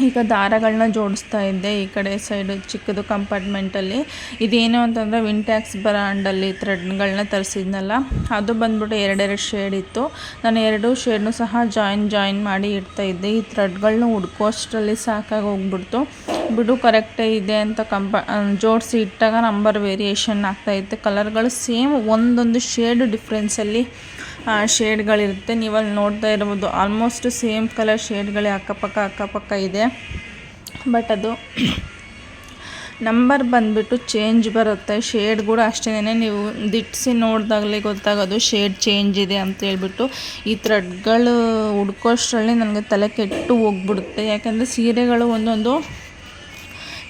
ಈಗ ದಾರಗಳನ್ನ ಜೋಡಿಸ್ತಾ ಇದ್ದೆ. ಈ ಕಡೆ ಸೈಡು ಚಿಕ್ಕದು ಕಂಪಾರ್ಟ್ಮೆಂಟಲ್ಲಿ. ಇದೇನು ಅಂತಂದರೆ ವಿಂಟ್ಯಾಕ್ಸ್ ಬ್ರ್ಯಾಂಡಲ್ಲಿ ಥ್ರೆಡ್ಗಳನ್ನ ತರಿಸಿದ್ನಲ್ಲ. ಅದು ಬಂದ್ಬಿಟ್ಟು ಎರಡೆರಡು ಶೇಡ್ ಇತ್ತು. ನಾನು ಎರಡು ಶೇಡ್ನು ಸಹ ಜಾಯಿನ್ ಜಾಯಿನ್ ಮಾಡಿ ಇಡ್ತಾ ಇದ್ದೆ. ಈ ಥ್ರೆಡ್ಗಳನ್ನ ಹುಡ್ಕೋಷ್ಟರಲ್ಲಿ ಸಾಕಾಗಿ ಹೋಗ್ಬಿಡ್ತು. ಬಿಡು ಕರೆಕ್ಟೇ ಇದೆ ಅಂತ ಕಂಪ ಜೋಡಿಸಿ ಇಟ್ಟಾಗ ನಂಬರ್ ವೇರಿಯೇಷನ್ ಆಗ್ತಾಯಿತ್ತು ಕಲರ್ಗಳು ಸೇಮ್ ಒಂದೊಂದು ಶೇಡ್ ಡಿಫ್ರೆನ್ಸಲ್ಲಿ ಶೇಡ್ಗಳಿರುತ್ತೆ. ನೀವು ಅಲ್ಲಿ ನೋಡ್ತಾ ಇರ್ಬೋದು ಆಲ್ಮೋಸ್ಟ್ ಸೇಮ್ ಕಲರ್ ಶೇಡ್ಗಳೇ ಅಕ್ಕಪಕ್ಕ ಅಕ್ಕಪಕ್ಕ ಇದೆ. ಬಟ್ ಅದು ನಂಬರ್ ಬಂದುಬಿಟ್ಟು ಚೇಂಜ್ ಬರುತ್ತೆ. ಶೇಡ್ ಕೂಡ ಅಷ್ಟೇ ನೀವು ದಿಟ್ಟಿಸಿ ನೋಡಿದಾಗಲೇ ಗೊತ್ತಾಗೋದು ಶೇಡ್ ಚೇಂಜ್ ಇದೆ ಅಂತ ಹೇಳ್ಬಿಟ್ಟು. ಈ ಥ್ರೆಡ್ಗಳು ಹುಡ್ಕೋಷ್ಟರಲ್ಲಿ ನನಗೆ ತಲೆ ಕೆಟ್ಟು ಹೋಗ್ಬಿಡುತ್ತೆ. ಯಾಕೆಂದರೆ ಸೀರೆಗಳು ಒಂದೊಂದು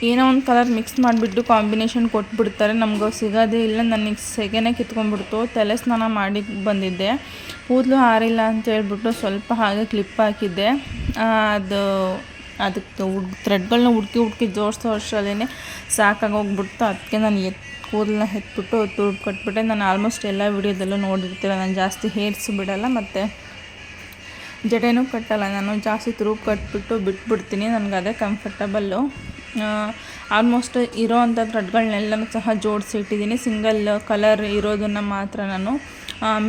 ಏನೋ ಒಂದು ಕಲರ್ ಮಿಕ್ಸ್ ಮಾಡಿಬಿಟ್ಟು ಕಾಂಬಿನೇಷನ್ ಕೊಟ್ಬಿಡ್ತಾರೆ. ನಮ್ಗೆ ಸಿಗೋದೇ ಇಲ್ಲ. ನನಗೆ ಸೆಗೆನೆ ಕಿತ್ಕೊಂಡ್ಬಿಡ್ತು. ತಲೆ ಸ್ನಾನ ಮಾಡಿ ಬಂದಿದ್ದೆ. ಕೂದಲು ಹಾರಿಲ್ಲ ಅಂತ ಹೇಳ್ಬಿಟ್ಟು ಸ್ವಲ್ಪ ಹಾಗೆ ಕ್ಲಿಪ್ ಹಾಕಿದ್ದೆ. ಅದು, ಅದಕ್ಕೆ ಹುಡ್ ಥ್ರೆಡ್ಗಳನ್ನ ಹುಡ್ಕಿ ಹುಡ್ಕಿ ಜೋಡಿಸೋ ಸಾಕಾಗಿ ಹೋಗ್ಬಿಡ್ತು. ಅದಕ್ಕೆ ನಾನು ಎತ್, ಕೂದಲನ್ನ ಎತ್ಬಿಟ್ಟು ತುರ್ಬ್ ಕಟ್ಬಿಟ್ಟೆ. ನಾನು ಆಲ್ಮೋಸ್ಟ್ ಎಲ್ಲ ವಿಡಿಯೋದಲ್ಲೂ ನೋಡಿರ್ತೀರ ನಾನು ಜಾಸ್ತಿ ಹೇರ್ಸ್ ಬಿಡಲ್ಲ. ಮತ್ತು ಜಡೆನೂ ಕಟ್ಟಲ್ಲ. ನಾನು ಜಾಸ್ತಿ ತುರುಬ್ ಕಟ್ಬಿಟ್ಟು ಬಿಟ್ಬಿಡ್ತೀನಿ. ನನಗೆ ಅದೇ ಕಂಫರ್ಟಬಲ್ಲು ಆಲ್ಮೋಸ್ಟ್ ಇರೋ ಅಂಥ ಥ್ರೆಡ್ಗಳನ್ನೆಲ್ಲನೂ ಸಹ ಜೋಡಿಸಿ ಇಟ್ಟಿದ್ದೀನಿ ಸಿಂಗಲ್ ಕಲರ್ ಇರೋದನ್ನು ಮಾತ್ರ ನಾನು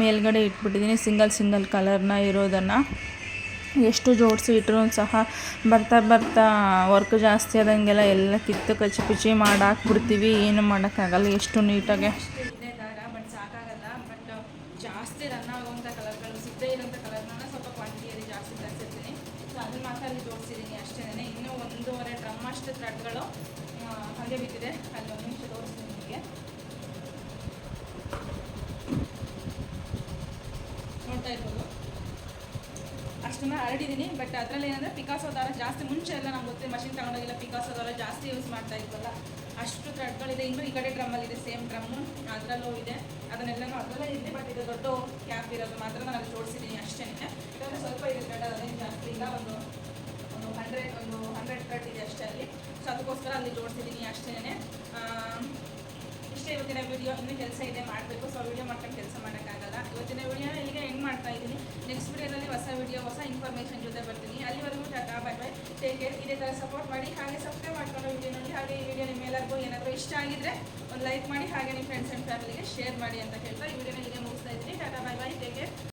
ಮೇಲ್ಗಡೆ ಇಟ್ಬಿಟ್ಟಿದ್ದೀನಿ. ಸಿಂಗಲ್ ಸಿಂಗಲ್ ಕಲರ್ನ ಇರೋದನ್ನು. ಎಷ್ಟು ಜೋಡಿಸಿ ಇಟ್ಟರು ಸಹ ಬರ್ತಾ ಬರ್ತಾ ವರ್ಕ್ ಜಾಸ್ತಿ ಆದಂಗೆಲ್ಲ ಎಲ್ಲ ಕಿತ್ತು ಕಚ್ಚಿ ಪಿಚಿ ಮಾಡಾಕ್ಬಿಡ್ತೀವಿ. ಏನು ಮಾಡೋಕ್ಕಾಗಲ್ಲ. ಎಷ್ಟು ನೀಟಾಗಿ ಅಷ್ಟನ್ನ ಹರಡಿದ್ದೀನಿ. ಬಟ್ ಅದರಲ್ಲಿ ಏನಂದರೆ ಪಿಕಾಸೋ ದಾರ ಜಾಸ್ತಿ ಮುಂಚೆ ಎಲ್ಲ ನಮ್ಗೆ ಗೊತ್ತಿಲ್ಲ. ಮಷಿನ್ ತಗೊಂಡೋಗಿಲ್ಲ ಪಿಕಾಸೋ ದಾರ ಜಾಸ್ತಿ ಯೂಸ್ ಮಾಡ್ತಾ ಇದ್ವಲ್ಲ. ಅಷ್ಟು ಥ್ರೆಡ್ಗಳಿದೆ ಇನ್ನು ಈ ಕಡೆ ಡ್ರಮ್ಮಲ್ಲಿ ಇದೆ ಸೇಮ್ ಡ್ರಮ್ಮು ಅದರಲ್ಲೂ ಇದೆ. ಅದನ್ನೆಲ್ಲನೂ ಅದರಲ್ಲೇ ಇದೆ ಬಟ್ ಇದು ದೊಡ್ಡ ಕ್ಯಾಪ್ ಇರೋದು ಮಾತ್ರ ನಾನು ಜೋಡಿಸಿದ್ದೀನಿ ಅಷ್ಟೇ ಯಾಕಂದರೆ ಸ್ವಲ್ಪ ಇದೆ ಥ್ರೆಡ್ ಅದೇನು ಜಾಸ್ತಿ ಇಲ್ಲ ಒಂದು ಒಂದು ಹಂಡ್ರೆಡ್ ಒಂದು ಹಂಡ್ರೆಡ್ ಥ್ರೆಡ್ ಇದೆ ಅಷ್ಟೇ ಅಲ್ಲಿ. ಸೊ ಅದಕ್ಕೋಸ್ಕರ ಅಲ್ಲಿ ಜೋಡಿಸಿದ್ದೀನಿ ಅಷ್ಟೇ ಇವತ್ತಿನ ವಿಡಿಯೋ ಇನ್ನೂ ಕೆಲಸ ಇದೆ ಮಾಡಬೇಕು. ಸೊ ವಿಡಿಯೋ ಮಾಡ್ಕೊಂಡು ಕೆಲಸ ಮಾಡೋಕ್ಕಾಗಲ್ಲ. ಇವತ್ತಿನ ವಿಡಿಯೋ ಇಲ್ಲಿಗೆ ಎಂಡ್ ಮಾಡ್ತಾ ಇದ್ದೀನಿ? ನೆಕ್ಸ್ಟ್ ವಿಡಿಯೋದಲ್ಲಿ ಹೊಸ ವಿಡಿಯೋ ಹೊಸ ಇನ್ಫಾರ್ಮೇಷನ್ ಜೊತೆ ಬರ್ತೀನಿ. ಅಲ್ಲಿವರೆಗೂ tata bye bye take care ಇದೇ ಥರ ಸಪೋರ್ಟ್ ಮಾಡಿ, ಹಾಗೆ ಸಬ್ಸ್ಕ್ರೈಬ್ ಮಾಡ್ಕೊಂಡು ವಿಡಿಯೋ ನೋಡಿ. ಹಾಗೆ ಈ ವಿಡಿಯೋ ನಿಮ್ಮೆಲ್ಲರಿಗೂ ಏನಾದರೂ ಇಷ್ಟ ಆಗಿದ್ರೆ ಒಂದು ಲೈಕ್ ಮಾಡಿ, ಹಾಗೆ ನಿಮ್ಮ ಫ್ರೆಂಡ್ಸ್ ಆ್ಯಂಡ್ ಫ್ಯಾಮಿಲಿಗೆ ಶೇರ್ ಮಾಡಿ ಅಂತ ಹೇಳ್ತಾ ಈ ವಿಡಿಯೋನ ಇಲ್ಲಿಗೆ ಮುಗಿಸ್ತಾ ಇದ್ದೀನಿ. Tata bye bye take care